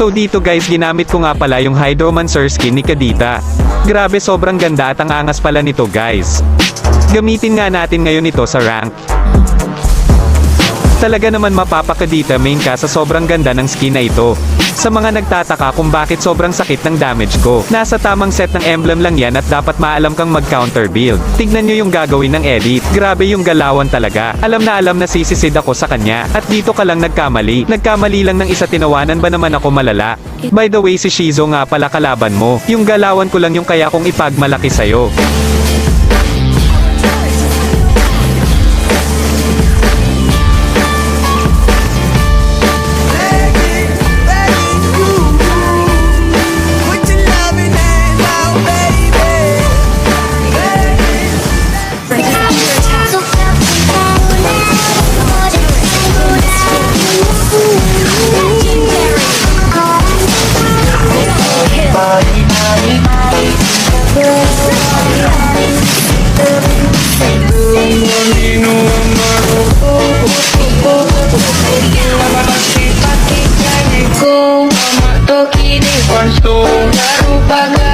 So dito guys ginamit ko nga pala yung Hydromancer skin ni Kadita. Grabe sobrang ganda at ang angas pala nito guys. Gamitin nga natin ngayon ito sa rank. Talaga naman mapapakadita main ka sa sobrang ganda ng skin na ito. Sa mga nagtataka kung bakit sobrang sakit ng damage ko, nasa tamang set ng emblem lang yan at dapat maalam kang mag-counter build. Tignan nyo yung gagawin ng edit. Grabe yung galawan talaga. Alam na alam na sisisid ako sa kanya. At dito ka lang nagkamali. Nagkamali lang ng isa tinawanan ba naman ako malala? By the way si Shizo nga pala kalaban mo. Yung galawan ko lang yung kaya kong ipagmalaki sa'yo. kwarto Laro pa nga